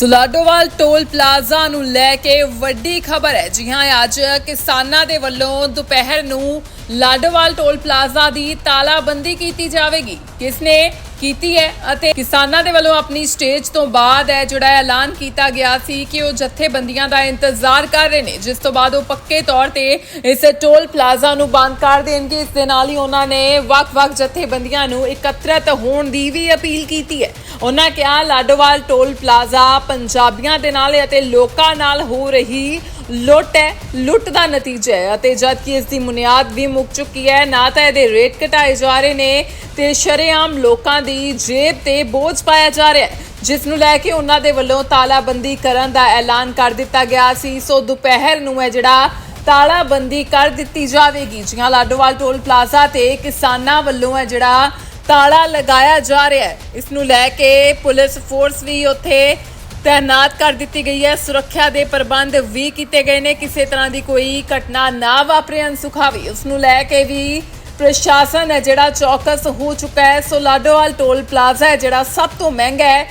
ਸੁਲਾਡੋਵਾਲ toll plaza ਨੂੰ ਲੈ ਕੇ ਵੱਡੀ ਖਬਰ ਹੈ। ਜੀ ਹਾਂ, ਅੱਜ ਕਿਸਾਨਾਂ ਦੇ ਵੱਲੋਂ ਦੁਪਹਿਰ ਨੂੰ ਲਾਡੋਵਾਲ ਟੋਲ ਪਲਾਜ਼ਾ ਦੀ ਤਾਲਾਬੰਦੀ ਕੀਤੀ ਜਾਵੇਗੀ। ਕਿਸ ਨੇ ਕੀਤੀ ਹੈ ਅਤੇ ਕਿਸਾਨਾਂ ਦੇ ਵੱਲੋਂ ਆਪਣੀ ਸਟੇਜ ਤੋਂ ਬਾਅਦ ਹੈ ਜਿਹੜਾ ਐਲਾਨ ਕੀਤਾ ਗਿਆ ਸੀ ਕਿ ਉਹ ਜਥੇਬੰਦੀਆਂ ਦਾ ਇੰਤਜ਼ਾਰ ਕਰ ਰਹੇ ਨੇ, ਜਿਸ ਤੋਂ ਬਾਅਦ ਉਹ ਪੱਕੇ ਤੌਰ ਤੇ ਇਸ ਟੋਲ ਪਲਾਜ਼ਾ ਨੂੰ ਬੰਦ ਕਰ ਦੇਣਗੇ। ਇਸ ਦੇ ਨਾਲ ਹੀ ਉਹਨਾਂ ਨੇ ਵੱਖ-ਵੱਖ ਜਥੇਬੰਦੀਆਂ ਨੂੰ ਇਕੱਤਰਤ ਹੋਣ ਦੀ ਵੀ ਅਪੀਲ ਕੀਤੀ ਹੈ। ਉਹਨਾਂ ਕਿਹਾ, ਲਾਡੋਵਾਲ ਟੋਲ ਪਲਾਜ਼ਾ ਪੰਜਾਬੀਆਂ ਦੇ ਨਾਲ ਅਤੇ ਲੋਕਾਂ ਨਾਲ ਹੋ ਰਹੀ ਲੁੱਟ ਹੈ। ਲੁੱਟ ਦਾ ਨਤੀਜਾ ਹੈ ਅਤੇ ਜਦ ਕਿ ਇਸ ਦੀ ਬੁਨਿਆਦ ਵੀ ਮੁੱਕ ਚੁੱਕੀ ਹੈ, ਨਾ ਤਾਂ ਇਹਦੇ ਰੇਟ ਘਟਾਏ ਜਾ ਰਹੇ ਨੇ ਤੇ ਸ਼ਰੇਆਮ ਲੋਕਾਂ ਦੀ ਜੇਬ ਤੇ ਬੋਝ ਪਾਇਆ ਜਾ ਰਿਹਾ ਹੈ, ਜਿਸ ਨੂੰ ਲੈ ਕੇ ਉਹਨਾਂ ਦੇ ਵੱਲੋਂ ਤਾਲਾਬੰਦੀ ਕਰਨ ਦਾ ਐਲਾਨ ਕਰ ਦਿੱਤਾ ਗਿਆ ਸੀ। ਸੋ ਦੁਪਹਿਰ ਨੂੰ ਹੈ ਜਿਹੜਾ ਤਾਲਾਬੰਦੀ ਕਰ ਦਿੱਤੀ ਜਾਵੇਗੀ, ਜਿਹਾਂ ਲਾਡੋਵਾਲ ਟੋਲ ਪਲਾਜ਼ਾ ਤੇ ਕਿਸਾਨਾਂ ਵੱਲੋਂ ਹੈ ਜਿਹੜਾ ਤਾਲਾ ਲਗਾਇਆ ਜਾ ਰਿਹਾ ਹੈ, ਇਸ ਨੂੰ ਲੈ ਕੇ ਪੁਲਿਸ ਫੋਰਸ ਵੀ ਉੱਥੇ ਤੈਨਾਤ ਕਰ ਦਿੱਤੀ ਗਈ ਹੈ। ਸੁਰੱਖਿਆ ਦੇ ਪ੍ਰਬੰਧ ਵੀ ਕੀਤੇ ਗਏ ਨੇ। ਕਿਸੇ ਤਰ੍ਹਾਂ ਦੀ ਕੋਈ ਘਟਨਾ ਨਾ ਵਾਪਰੇ, ਅਨਸੁਖਾਵੀ, ਉਸ ਨੂੰ ਲੈ ਕੇ ਵੀ ਪ੍ਰਸ਼ਾਸਨ ਹੈ ਜਿਹੜਾ ਚੌਕਸ ਹੋ ਚੁੱਕਾ ਹੈ। ਸੋ ਲਾਡੋਵਾਲ ਟੋਲ ਪਲਾਜ਼ਾ ਹੈ ਜਿਹੜਾ ਸਭ ਤੋਂ ਮਹਿੰਗਾ ਹੈ।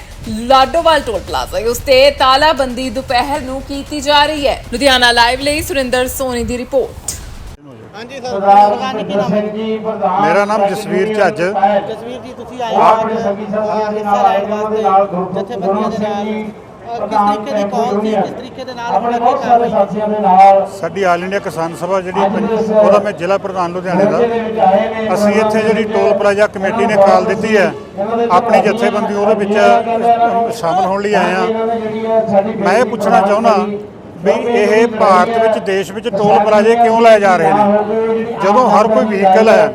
Ladowal toll plaza. ਉਸ ਤੇ ਤਾਲਾਬੰਦੀ ਦੁਪਹਿਰ ਨੂੰ ਕੀਤੀ ਜਾ ਰਹੀ ਹੈ। ਲੁਧਿਆਣਾ ਲਾਈਵ ਲਈ ਸੁਰਿੰਦਰ ਸੋਨੀ ਦੀ ਰਿਪੋਰਟ। ਹਾਂਜੀ ਸਰ ਸਰਦਾਰ ਪ੍ਰਧਾਨ ਜੀ ਕੀ ਨਾਮ ਹੈ? ਸਿੰਘ ਜੀ ਪ੍ਰਧਾਨ ਮੇਰਾ ਨਾਮ ਜਸਵੀਰ ਝੱਜ। ਜਸਵੀਰ ਜੀ ਤੁਸੀਂ ਆਏ ਹੋ ਆਪਣੇ ਅੱਜ ਸਗੀ ਸਾਥੀਆਂ ਦੇ ਹਿੱਸਾ ਲੈਣ ਵਾਸਤੇ ਜਥੇਬੰਦੀਆਂ ਦੇ ਨਾਲ। ਕਿਸ ਤਰੀਕੇ ਦੀ ਕੌਲ ਸੀ ਕਿਸ ਤਰੀਕੇ ਦੇ ਨਾਲ ਆਪਣੇ ਆਪਣੀ ਬਹੁਤ ਸਾਰੇ ਕਾਰਵਾਈ ਸਾਥੀਆਂ ਦੇ ਨਾਲ ਸਾਡੀ ਆਲ ਇੰਡੀਆ ਕਿਸਾਨ ਸਭਾ ਜਿਹੜੀ ਉਹਦਾ ਮੈਂ ਜ਼ਿਲ੍ਹਾ ਪ੍ਰਧਾਨ ਲੁਧਿਆਣੇ ਦੇ। ਅਸੀਂ ਇੱਥੇ ਜਿਹੜੀ ਟੋਲ ਪਲਾਜ਼ਾ ਕਮੇਟੀ ਨੇ ਕਾਲ ਦਿੱਤੀ ਹੈ ਆਪਣੀ ਜਥੇਬੰਦੀ ਉਹਦੇ ਵਿੱਚ ਸ਼ਾਮਲ ਹੋਣ ਲਈ ਆਏ ਆ ਮੈਂ ਇਹ ਪੁੱਛਣਾ ਚਾਹੁੰਦਾ ਵੀ ਇਹ ਭਾਰਤ ਵਿੱਚ ਦੇਸ਼ ਵਿੱਚ ਟੋਲ ਪਲਾਜ਼ੇ ਕਿਉਂ ਲਾਏ ਜਾ ਰਹੇ ਨੇ? ਜਦੋਂ ਹਰ ਕੋਈ ਵਹੀਕਲ ਹੈ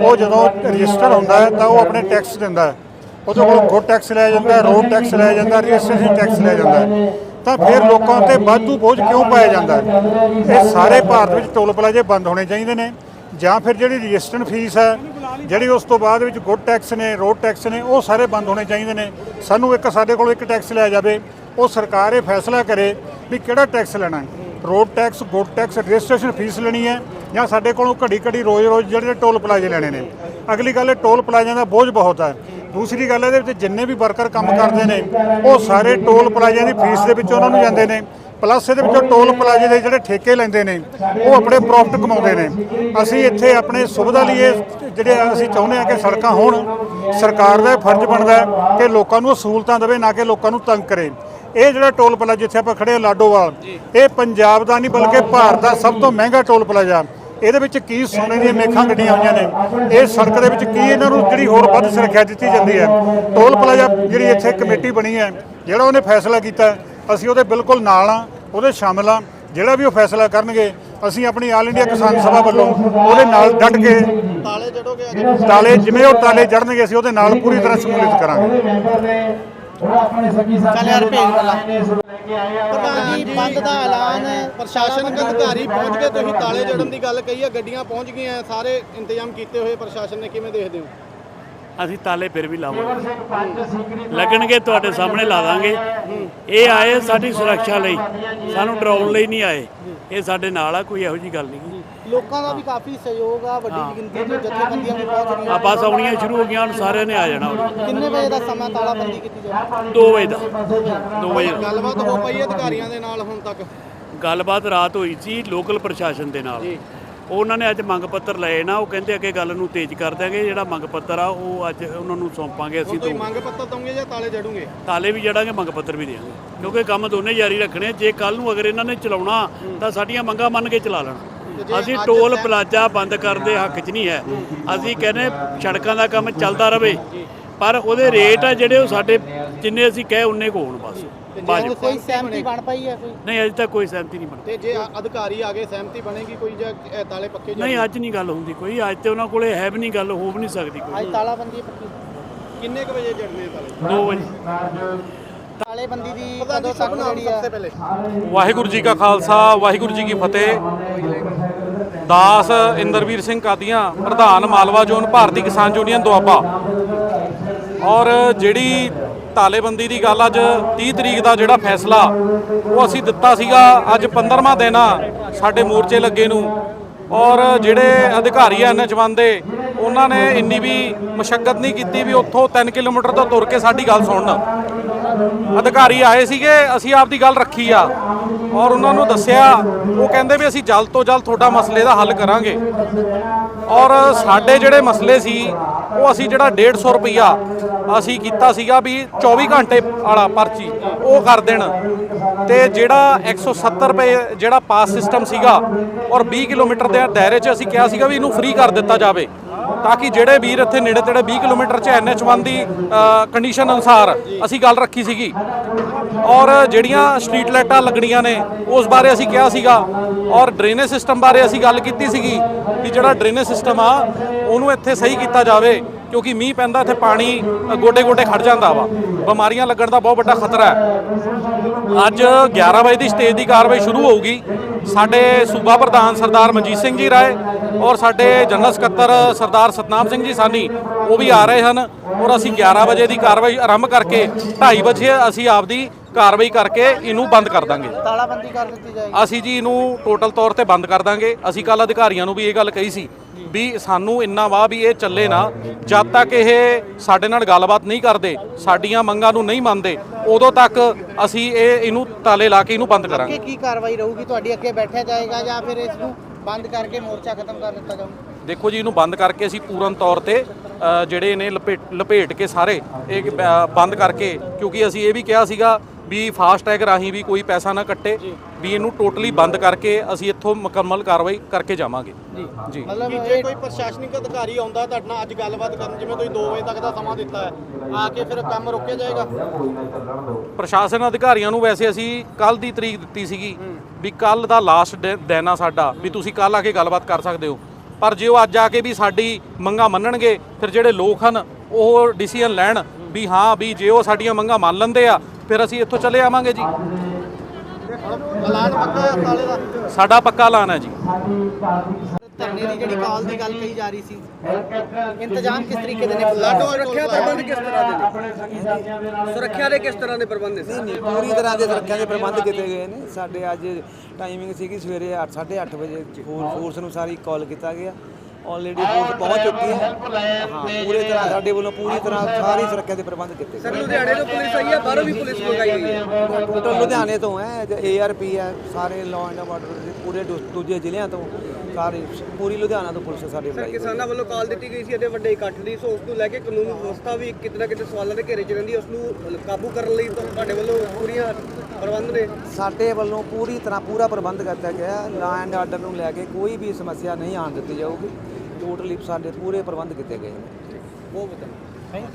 ਉਹ ਜਦੋਂ ਰਜਿਸਟਰ ਹੁੰਦਾ ਹੈ ਤਾਂ ਉਹ ਆਪਣੇ ਟੈਕਸ ਦਿੰਦਾ ਹੈ। ਉਹਦੇ ਕੋਲ ਗੁੱਡ ਟੈਕਸ ਲਿਆ ਜਾਂਦਾ ਰੋਡ ਟੈਕਸ ਲਿਆ ਜਾਂਦਾ ਹੈ ਰਜਿਸਟ੍ਰੇਸ਼ਨ ਟੈਕਸ ਲਿਆ ਜਾਂਦਾ। ਤਾਂ ਫਿਰ ਲੋਕਾਂ ਉੱਤੇ ਵਾਧੂ ਬੋਝ ਕਿਉਂ ਪਾਇਆ ਜਾਂਦਾ? ਇਹ ਸਾਰੇ ਭਾਰਤ ਵਿੱਚ ਟੋਲ ਪਲਾਜ਼ੇ ਬੰਦ ਹੋਣੇ ਚਾਹੀਦੇ ਨੇ। ਜਾਂ ਫਿਰ ਜਿਹੜੀ ਰਜਿਸਟ੍ਰੇਸ਼ਨ ਫੀਸ ਹੈ, ਜਿਹੜੀ ਉਸ ਤੋਂ ਬਾਅਦ ਵਿੱਚ ਗੁੱਡ ਟੈਕਸ ਨੇ ਰੋਡ ਟੈਕਸ ਨੇ, ਉਹ ਸਾਰੇ ਬੰਦ ਹੋਣੇ ਚਾਹੀਦੇ ਨੇ। ਸਾਨੂੰ ਇੱਕ ਸਾਡੇ ਕੋਲ ਇੱਕ ਟੈਕਸ ਲਿਆ ਜਾਵੇ, ਉਹ ਸਰਕਾਰ ਇਹ ਫੈਸਲਾ ਕਰੇ ਵੀ ਕਿਹੜਾ ਟੈਕਸ ਲੈਣਾ ਹੈ? Road tax good tax registration fees ਲੈਣੀ ਹੈ ਜਾਂ ਸਾਡੇ ਕੋਲੋਂ ਘੜੀ ਘੜੀ ਰੋਜ਼ ਰੋਜ਼ ਜਿਹੜੇ ਟੋਲ ਪਲਾਜ਼ੇ ਲੈਣੇ ਨੇ। ਅਗਲੀ ਗੱਲ, ਇਹ ਟੋਲ ਪਲਾਜ਼ਿਆਂ ਦਾ ਬੋਝ ਬਹੁਤ ਹੈ। ਦੂਸਰੀ ਗੱਲ ਇਹਦੇ ਵਿੱਚ ਜਿੰਨੇ ਵੀ ਵਰਕਰ ਕੰਮ ਕਰਦੇ ਨੇ, ਉਹ ਸਾਰੇ ਟੋਲ ਪਲਾਜ਼ਿਆਂ ਦੀ ਫੀਸ ਦੇ ਵਿੱਚ ਉਹਨਾਂ ਨੂੰ ਜਾਂਦੇ ਨੇ। ਪਲੱਸ ਇਹਦੇ ਵਿੱਚੋਂ ਟੋਲ ਪਲਾਜ਼ੇ ਦੇ ਜਿਹੜੇ ਠੇਕੇ ਲੈਂਦੇ ਨੇ, ਉਹ ਆਪਣੇ ਪ੍ਰੋਫਿਟ ਕਮਾਉਂਦੇ ਨੇ। ਅਸੀਂ ਇੱਥੇ ਆਪਣੇ ਸੁਵਿਧਾ ਲਈ ਇਹ ਜਿਹੜੇ ਅਸੀਂ ਚਾਹੁੰਦੇ ਹਾਂ ਕਿ ਸੜਕਾਂ ਹੋਣ, ਸਰਕਾਰ ਦਾ ਇਹ ਫਰਜ਼ ਬਣਦਾ ਕਿ ਲੋਕਾਂ ਨੂੰ ਸਹੂਲਤਾਂ ਦੇਵੇ, ਨਾ ਕਿ ਲੋਕਾਂ ਨੂੰ ਤੰਗ ਕਰੇ। ਇਹ ਜਿਹੜਾ ਟੋਲ ਪਲਾਜ਼ਾ ਜਿੱਥੇ ਆਪਾਂ ਖੜੇ ਹਾਂ, ਲਾਡੋਵਾਲ, ਇਹ ਪੰਜਾਬ ਦਾ ਨਹੀਂ, ਬਲਕਿ ਭਾਰਤ ਦਾ ਸਭ ਤੋਂ ਮਹਿੰਗਾ ਟੋਲ ਪਲਾਜ਼ਾ। ਇਹਦੇ ਵਿੱਚ ਕੀ ਸੋਨੇ ਦੀਆਂ ਮੇਖਾਂ ਗੱਡੀਆਂ ਹੋਈਆਂ ਨੇ? ਇਹ ਸੜਕ ਦੇ ਵਿੱਚ ਕੀ ਇਹਨਾਂ ਨੂੰ ਜਿਹੜੀ ਹੋਰ ਵੱਧ ਸੁਰੱਖਿਆ ਦਿੱਤੀ ਜਾਂਦੀ ਹੈ? ਟੋਲ ਪਲਾਜ਼ਾ ਜਿਹੜੀ ਇੱਥੇ ਕਮੇਟੀ ਬਣੀ ਹੈ ਜਿਹੜਾ ਉਹਨੇ ਫੈਸਲਾ ਕੀਤਾ ਅਸੀਂ ਉਹਦੇ ਬਿਲਕੁਲ ਨਾਲ ਆ ਉਹਦੇ ਸ਼ਾਮਲ ਆ ਜਿਹੜਾ ਵੀ ਉਹ ਫੈਸਲਾ ਕਰਨਗੇ ਅਸੀਂ ਆਪਣੀ ਆਲ ਇੰਡੀਆ ਕਿਸਾਨ ਸਭਾ ਵੱਲੋਂ ਉਹਦੇ ਨਾਲ ਡਟ ਕੇ ਤਾਲੇ ਜੜੋਗੇ ਅੱਜ? ਤਾਲੇ ਜਿਵੇਂ ਉਹ ਤਾਲੇ ਜੜਨਗੇ ਅਸੀਂ ਉਹਦੇ ਨਾਲ ਪੂਰੀ ਤਰ੍ਹਾਂ ਸ਼ਮੂਲੀਅਤ ਕਰਾਂਗੇ। ਚੱਲ ਯਾਰ ਭੇਜ ਪ੍ਰਧਾਨ ਜੀ ਬੰਦ ਦਾ ਐਲਾਨ ਪ੍ਰਸ਼ਾਸਨਿਕ ਅਧਿਕਾਰੀ ਪਹੁੰਚ ਤੁਸੀਂ ਤਾਲੇ ਜੜਨ ਦੀ ਗੱਲ ਕਹੀ ਹੈ ਗੱਡੀਆਂ ਪਹੁੰਚ ਗਈਆਂ ਸਾਰੇ ਇੰਤਜ਼ਾਮ ਕੀਤੇ ਹੋਏ ਪ੍ਰਸ਼ਾਸਨ ਨੇ ਕਿਵੇਂ ਦੇਖਦੇ ਹੋ? ਅਸੀਂ ਤਾਲੇ ਫਿਰ ਵੀ ਲਾਵਾਂਗੇ। ਲੱਗਣਗੇ ਤੁਹਾਡੇ ਸਾਹਮਣੇ ਲਾ ਦਾਂਗੇ ਇਹ ਆਏ ਸਾਡੀ ਸੁਰੱਖਿਆ ਲਈ। ਸਾਨੂੰ ਡਰਾਉਣ ਲਈ ਨਹੀਂ ਆਏ। ਇਹ ਸਾਡੇ ਨਾਲ ਆ ਕੋਈ ਇਹੋ ਜੀ ਗੱਲ ਨਹੀਂ। ਲੋਕਾਂ ਦਾ ਵੀ ਕਾਫੀ ਸਹਿਯੋਗ ਆ ਵੱਡੀ ਗਿਣਤੀ 'ਚ ਜਥੇਬੰਦੀਆਂ ਵੀ ਪਹੁੰਚ ਆ ਰਹੀਆਂ ਬਸ ਆਉਣੀਆਂ ਸ਼ੁਰੂ ਹੋ ਗਈਆਂ ਹੁਣ ਸਾਰਿਆਂ ਨੇ ਆ ਜਾਣਾ ਕਿੰਨੇ ਵਜੇ ਦਾ ਸਮਾਂ ਤਾਲਾਬੰਦੀ ਕੀਤੀ ਜਾਵੇ 2 ਵਜੇ ਦਾ। 2 ਵਜੇ ਦਾ। ਗੱਲਬਾਤ ਹੋ ਪਈ ਹੈ ਅਧਿਕਾਰੀਆਂ ਦੇ ਨਾਲ ਹੁਣ ਤੱਕ? ਗੱਲਬਾਤ ਰਾਤ ਹੋਈ ਸੀ ਲੋਕਲ ਪ੍ਰਸ਼ਾਸਨ ਦੇ ਨਾਲ। ਉਹਨਾਂ ਨੇ ਅੱਜ ਮੰਗ ਪੱਤਰ ਲਏ ਨਾ ਉਹ ਕਹਿੰਦੇ ਅੱਗੇ ਗੱਲ ਨੂੰ ਤੇਜ਼ ਕਰ ਦਿਆਂਗੇ ਜਿਹੜਾ ਮੰਗ ਪੱਤਰ ਆ ਉਹ ਅੱਜ ਉਹਨਾਂ ਨੂੰ ਸੌਂਪਾਂਗੇ ਅਸੀਂ ਦੋ। ਮੰਗ ਪੱਤਰ ਦਵੋਗੇ ਜਾਂ ਤਾਲੇ ਜੜੋਗੇ? ਤਾਲੇ ਵੀ ਜੜਾਂਗੇ ਮੰਗ ਪੱਤਰ ਵੀ ਦੇਵਾਂਗੇ। ਕਿਉਂਕਿ ਕੰਮ ਦੋਨੇ ਜਾਰੀ ਰੱਖਣੇ ਜੇ ਕੱਲ ਨੂੰ ਅਗਰ ਇਹਨਾਂ ਨੇ ਚਲਾਉਣਾ ਤਾਂ ਸਾਡੀਆਂ ਮੰਗਾਂ ਮੰਨ ਕੇ ਚਲਾ ਲੈਣ। ਅਸੀਂ ਟੋਲ ਪਲਾਜ਼ਾ ਬੰਦ ਕਰਨ ਦੇ ਹੱਕ 'ਚ ਨਹੀਂ ਹੈ। ਅਸੀਂ ਕਹਿੰਦੇ ਸੜਕਾਂ ਦਾ ਕੰਮ ਚੱਲਦਾ ਰਵੇ ਪਰ ਉਹਦੇ ਰੇਟ ਆ ਜਿਹੜੇ ਉਹ ਸਾਡੇ ਜਿੰਨੇ ਅਸੀਂ ਕਹੇ ਉਨੇ ਕੋ ਹੋਣ ਬਸ। ਬਾਜੂ ਕੋਈ ਸਹਿਮਤੀ ਬਣ ਪਈ ਹੈ ਕੋਈ? ਨਹੀਂ ਅਜੇ ਤੱਕ ਕੋਈ ਸਹਿਮਤੀ ਨਹੀਂ ਬਣੀ। ਤੇ ਜੇ ਅਧਿਕਾਰੀ ਆ ਗਏ ਸਹਿਮਤੀ ਬਣੇਗੀ ਕੋਈ ਜਾਂ ਤਾਲੇ ਪੱਕੇ ਨਹੀਂ ਅੱਜ ਨਹੀਂ ਗੱਲ ਹੁੰਦੀ ਕੋਈ। ਅੱਜ ਤੇ ਉਹਨਾਂ ਕੋਲੇ ਹੈ ਵੀ ਨਹੀਂ ਗੱਲ ਹੋ ਵੀ ਨਹੀਂ ਸਕਦੀ ਕੋਈ। ਅੱਜ ਤਾਲਾਬੰਦੀ ਪੱਕੀ? ਕਿੰਨੇ ਕੁ ਵਜੇ ਜੜਨੇ ਤਾਲੇ? 2 ਵਜੇ। ਤਾਲੇਬੰਦੀ ਦੀ ਕਦੋਂ ਤੱਕ ਜਿਹੜੀ ਆ ਪਹਿਲੇ। ਵਾਹਿਗੁਰੂ ਜੀ ਕਾ ਖਾਲਸਾ ਵਾਹਿਗੁਰੂ ਜੀ ਕੀ ਫਤਿਹ। ਦਾਸ ਇੰਦਰਵੀਰ ਸਿੰਘ ਕਾਦੀਆਂ ਪ੍ਰਧਾਨ ਮਾਲਵਾ ਜ਼ੋਨ ਭਾਰਤੀ ਕਿਸਾਨ ਯੂਨੀਅਨ ਦੁਆਬਾ। ਔਰ ਜਿਹੜੀ ਤਾਲੇਬੰਦੀ ਦੀ ਗੱਲ ਅੱਜ 30 ਤਰੀਕ ਦਾ ਜਿਹੜਾ ਫੈਸਲਾ ਉਹ ਅਸੀਂ ਦਿੱਤਾ ਸੀਗਾ ਅੱਜ 15ਵਾਂ ਦਿਨ ਆ ਸਾਡੇ ਮੋਰਚੇ ਲੱਗੇ ਨੂੰ। ਔਰ ਜਿਹੜੇ ਅਧਿਕਾਰੀ ਆ ਨਜਵੰਦ ਦੇ ਉਹਨਾਂ ਨੇ ਇੰਨੀ ਵੀ ਮਸ਼ੱਕਤ ਨਹੀਂ ਕੀਤੀ ਵੀ ਉੱਥੋਂ 3 ਕਿਲੋਮੀਟਰ ਤੋਂ ਤੁਰ ਕੇ ਸਾਡੀ ਗੱਲ ਸੁਣਨ। ਅਧਿਕਾਰੀ ਆਏ ਸੀਗੇ, ਅਸੀਂ ਆਪ ਦੀ ਗੱਲ ਰੱਖੀ ਆ। ਔਰ ਉਹਨਾਂ ਨੂੰ ਦੱਸਿਆ, ਉਹ ਕਹਿੰਦੇ ਵੀ ਅਸੀਂ ਜਲਦ ਤੋਂ ਜਲਦ ਤੁਹਾਡਾ ਮਸਲੇ ਦਾ ਹੱਲ ਕਰਾਂਗੇ। ਔਰ ਸਾਡੇ ਜਿਹੜੇ ਮਸਲੇ ਸੀ, ਉਹ ਅਸੀਂ ਜਿਹੜਾ 150 ਰੁਪਈਆ ਅਸੀਂ ਕੀਤਾ ਸੀਗਾ ਵੀ 24 ਘੰਟੇ ਵਾਲਾ ਪਰਚੀ, ਉਹ ਕਰ ਦੇਣ। ਤੇ ਜਿਹੜਾ 170 ਰੁਪਏ ਜਿਹੜਾ ਪਾਸ ਸਿਸਟਮ ਸੀਗਾ, ਔਰ 20 ਕਿਲੋਮੀਟਰ ਦੇ ਦਾਇਰੇ 'ਚ ਅਸੀਂ ਕਿਹਾ ਸੀਗਾ ਵੀ ਇਹਨੂੰ ਫ੍ਰੀ ਕਰ ਦਿੱਤਾ ਜਾਵੇ। ਤਾਂ ਕਿ ਜਿਹੜੇ ਵੀਰ ਇੱਥੇ ਨੇੜੇ ਤੇੜੇ 20 ਕਿਲੋਮੀਟਰ 'ਚ NH1 ਦੀ ਕੰਡੀਸ਼ਨ ਅਨੁਸਾਰ ਅਸੀਂ ਗੱਲ ਰੱਖੀ ਸੀਗੀ। ਔਰ ਜਿਹੜੀਆਂ ਸਟਰੀਟ ਲਾਈਟਾਂ ਲੱਗਣੀਆਂ ਨੇ, ਉਸ ਬਾਰੇ ਅਸੀਂ ਕਿਹਾ ਸੀਗਾ। ਔਰ ਡਰੇਨੇਜ ਸਿਸਟਮ ਬਾਰੇ ਅਸੀਂ ਗੱਲ ਕੀਤੀ ਸੀਗੀ ਕਿ ਜਿਹੜਾ ਡਰੇਨੇਜ ਸਿਸਟਮ ਆ, ਉਹਨੂੰ ਇੱਥੇ ਸਹੀ ਕੀਤਾ ਜਾਵੇ। ਕਿਉਂਕਿ ਮੀਂਹ ਪੈਂਦਾ ਇੱਥੇ ਪਾਣੀ ਗੋਡੇ ਗੋਡੇ ਖੜ ਜਾਂਦਾ ਵਾ। ਬਿਮਾਰੀਆਂ ਲੱਗਣ ਦਾ ਬਹੁਤ ਵੱਡਾ ਖਤਰਾ ਹੈ। ਅੱਜ 11 ਵਜੇ ਦੀ ਸਟੇਜ ਦੀ ਕਾਰਵਾਈ ਸ਼ੁਰੂ ਹੋਊਗੀ। ਸਾਡੇ ਸੂਬਾ ਪ੍ਰਧਾਨ ਸਰਦਾਰ ਮਨਜੀਤ ਸਿੰਘ ਜੀ ਰਾਏ ਔਰ ਸਾਡੇ ਜਨਰਲ ਸਕੱਤਰ ਸਰਦਾਰ ਸਤਨਾਮ ਸਿੰਘ ਜੀ ਸਾਨੀ ਉਹ ਵੀ ਆ ਰਹੇ ਹਨ ਔਰ ਅਸੀਂ 11 ਵਜੇ ਦੀ ਕਾਰਵਾਈ ਆਰੰਭ ਕਰਕੇ 2:30 ਵਜੇ ਅਸੀਂ ਆਪਦੀ ਕਾਰਵਾਈ ਕਰਕੇ ਇਹਨੂੰ ਬੰਦ ਕਰ ਦਾਂਗੇ। ਤਾਲਾਬੰਦੀ ਕਰ ਦਿੱਤੀ ਜਾਏਗੀ। ਅਸੀਂ ਜੀ ਇਹਨੂੰ ਟੋਟਲ ਤੌਰ ਤੇ ਬੰਦ ਕਰ ਦਾਂਗੇ। ਅਸੀਂ ਕੱਲ ਅਧਿਕਾਰੀਆਂ ਨੂੰ ਵੀ ਇਹ ਗੱਲ ਕਹੀ ਸੀ ਵੀ ਸਾਨੂੰ ਇੰਨਾ ਵਾ ਵੀ ਇਹ ਚੱਲੇ ਨਾ ਜਦ ਤੱਕ ਇਹ ਸਾਡੇ ਨਾਲ ਗੱਲਬਾਤ ਨਹੀਂ ਕਰਦੇ ਸਾਡੀਆਂ ਮੰਗਾਂ ਨੂੰ ਨਹੀਂ ਮੰਨਦੇ ਉਦੋਂ ਤੱਕ ਅਸੀਂ ਇਹ ਇਹਨੂੰ ਤਾਲੇ ਲਾ ਕੇ ਇਹਨੂੰ ਬੰਦ ਕਰਾਂਗੇ। ਕੀ ਕਾਰਵਾਈ ਰਹੂਗੀ? ਤੁਹਾਡੀ ਅੱਗੇ ਬੈਠਿਆ ਜਾਏਗਾ ਜਾਂ ਫਿਰ ਇਸ ਨੂੰ ਬੰਦ ਕਰਕੇ ਮੋਰਚਾ ਖਤਮ ਕਰ ਦਿੱਤਾ ਜਾਊਗਾ? ਦੇਖੋ ਜੀ ਇਹਨੂੰ ਬੰਦ ਕਰਕੇ ਅਸੀਂ ਪੂਰਨ ਤੌਰ ਤੇ ਜਿਹੜੇ ਨੇ ਲਪੇਟ ਲਪੇਟ ਕੇ ਸਾਰੇ ਇਹ ਬੰਦ ਕਰਕੇ ਕਿਉਂਕਿ ਅਸੀਂ ਇਹ ਵੀ ਕਿਹਾ ਸੀਗਾ ਵੀ ਫਾਸਟ ਟੈਗ ਰਾਹੀਂ ਵੀ ਕੋਈ ਪੈਸਾ ਨਾ ਕੱਟੇ ਵੀ ਇਹਨੂੰ ਟੋਟਲੀ ਬੰਦ ਕਰਕੇ ਅਸੀਂ ਇੱਥੋਂ ਮੁਕੰਮਲ ਕਾਰਵਾਈ ਕਰਕੇ ਜਾਵਾਂਗੇ। ਜੀ। ਮਤਲਬ ਜੇ ਕੋਈ ਪ੍ਰਸ਼ਾਸਨਿਕ ਅਧਿਕਾਰੀ ਆਉਂਦਾ ਤੁਹਾਡੇ ਨਾਲ ਅੱਜ ਗੱਲਬਾਤ ਕਰਨ ਜਿਵੇਂ ਤੁਸੀਂ 2 ਵਜੇ ਤੱਕ ਦਾ ਸਮਾਂ ਦਿੱਤਾ ਹੈ ਆ ਕੇ ਫਿਰ ਕੰਮ ਰੋਕਿਆ ਜਾਏਗਾ? ਪ੍ਰਸ਼ਾਸਨ ਅਧਿਕਾਰੀਆਂ ਨੂੰ ਵੈਸੇ ਅਸੀਂ ਕੱਲ ਦੀ ਤਰੀਕ ਦਿੱਤੀ ਸੀਗੀ ਵੀ ਕੱਲ ਦਾ ਲਾਸਟ ਦਿਨ ਆ ਸਾਡਾ ਵੀ ਤੁਸੀਂ ਕੱਲ ਆ ਕੇ ਗੱਲਬਾਤ ਕਰ ਸਕਦੇ ਹੋ। ਪਰ ਜੇ ਉਹ ਅੱਜ ਆ ਕੇ ਵੀ ਸਾਡੀ ਮੰਗਾਂ ਮੰਨਣਗੇ ਫਿਰ ਜਿਹੜੇ ਲੋਕ ਹਨ ਉਹ ਡਿਸੀਜਨ ਲੈਣ ਵੀ ਹਾਂ ਵੀ ਜੇ ਉਹ ਸਾਡੀਆਂ ਮੰਗਾਂ ਮੰਨ ਲੈਂਦੇ ਆ ਫਿਰ ਅਸੀਂ ਇੱਥੋਂ ਚਲੇ ਆਵਾਂਗੇ ਜੀ। ਐਲਾਨ ਪੱਕਾ ਹੈ ਤਾਲੇ ਦਾ ਸਾਡਾ ਪੱਕਾ ਐਲਾਨ ਹੈ ਜੀ। ਧਰਨੇ ਦੀ ਜਿਹੜੀ ਕਾਲ ਦੀ ਗੱਲ ਕਹੀ ਜਾ ਰਹੀ ਸੀ ਇੰਤਜ਼ਾਮ ਕਿਸ ਤਰੀਕੇ ਦੇ ਨੇ? ਲਾਡੋ ਸੁਰੱਖਿਆ ਪ੍ਰਬੰਧ ਕਿਸ ਤਰ੍ਹਾਂ ਦੇ ਸੁਰੱਖਿਆ ਦੇ ਕਿਸ ਤਰ੍ਹਾਂ ਦੇ ਪ੍ਰਬੰਧ ਨੇ? ਨਹੀਂ ਪੂਰੀ ਤਰ੍ਹਾਂ ਦੇ ਸੁਰੱਖਿਆ ਦੇ ਪ੍ਰਬੰਧ ਕੀਤੇ ਗਏ ਨੇ। ਸਾਡੇ ਅੱਜ ਟਾਈਮਿੰਗ ਸੀਗੀ ਸਵੇਰੇ 8:30 ਵਜੇ ਫੋਰ ਫੋਰਸ ਨੂੰ ਸਾਰੀ ਕਾਲ ਕੀਤਾ ਗਿਆ। ਆਲਰੇਡੀ ਪਹੁੰਚ ਚੁੱਕੀ ਹੈ। ਪੂਰੇ ਤਰ੍ਹਾਂ ਸਾਡੇ ਵੱਲੋਂ ਪੂਰੀ ਤਰ੍ਹਾਂ ਸਾਰੀ ਸੁਰੱਖਿਆ ਦੇ ਪ੍ਰਬੰਧ ਕੀਤੇ ਸਰ ਗਏ ਲੁਧਿਆਣੇ ਤੋਂ ਪੁਲਿਸ ਆਈ ਹੈ ਬਾਹਰੋਂ ਵੀ ਪੁਲਿਸ ਮੰਗਾਈ ਹੋਈ ਹੈ? ਟੋਟਲ ਲੁਧਿਆਣੇ ਤੋਂ ਹੈ ਏਆਰਪੀ ਹੈ ਸਾਰੇ ਲਾਅ ਐਂਡ ਆਰਡਰ ਦੇ ਪੂਰੇ ਦੂ- ਦੂਜੇ ਜ਼ਿਲ੍ਹਿਆਂ ਤੋਂ ਸਾਰੇ ਪੂਰੀ ਲੁਧਿਆਣਾ ਤੋਂ ਪੁਲਿਸ ਸਾਡੇ ਬੁਲਾਈ। ਕਿਸਾਨਾਂ ਵੱਲੋਂ ਕਾਲ ਦਿੱਤੀ ਗਈ ਸੀ ਇਹਦੇ ਵੱਡੇ ਇਕੱਠ ਦੀ ਸੋ ਉਸ ਨੂੰ ਲੈ ਕੇ ਕਾਨੂੰਨ ਵਿਵਸਥਾ ਵੀ ਕਿਤੇ ਨਾ ਕਿਤੇ ਸਵਾਲਾਂ ਦੇ ਘੇਰੇ 'ਚ ਰਹਿੰਦੀ ਉਸ ਨੂੰ ਕਾਬੂ ਕਰਨ ਲਈ ਤਾਂ ਤੁਹਾਡੇ ਵੱਲੋਂ ਪੂਰੀਆਂ ਪ੍ਰਬੰਧ ਨੇ? ਸਾਡੇ ਵੱਲੋਂ ਪੂਰੀ ਤਰ੍ਹਾਂ ਪੂਰਾ ਪ੍ਰਬੰਧ ਕੀਤਾ ਗਿਆ। ਲਾਅ ਐਂਡ ਆਰਡਰ ਨੂੰ ਲੈ ਕੇ ਕੋਈ ਵੀ ਸਮੱਸਿਆ ਨਹੀਂ ਆਉਣ ਦਿੱਤੀ ਜਾਊਗੀ। ਟੋਟਲੀ ਸਾਡੇ ਪੂਰੇ ਪ੍ਰਬੰਧ ਕੀਤੇ ਗਏ ਨੇ। ਉਹ ਵਧੀਆ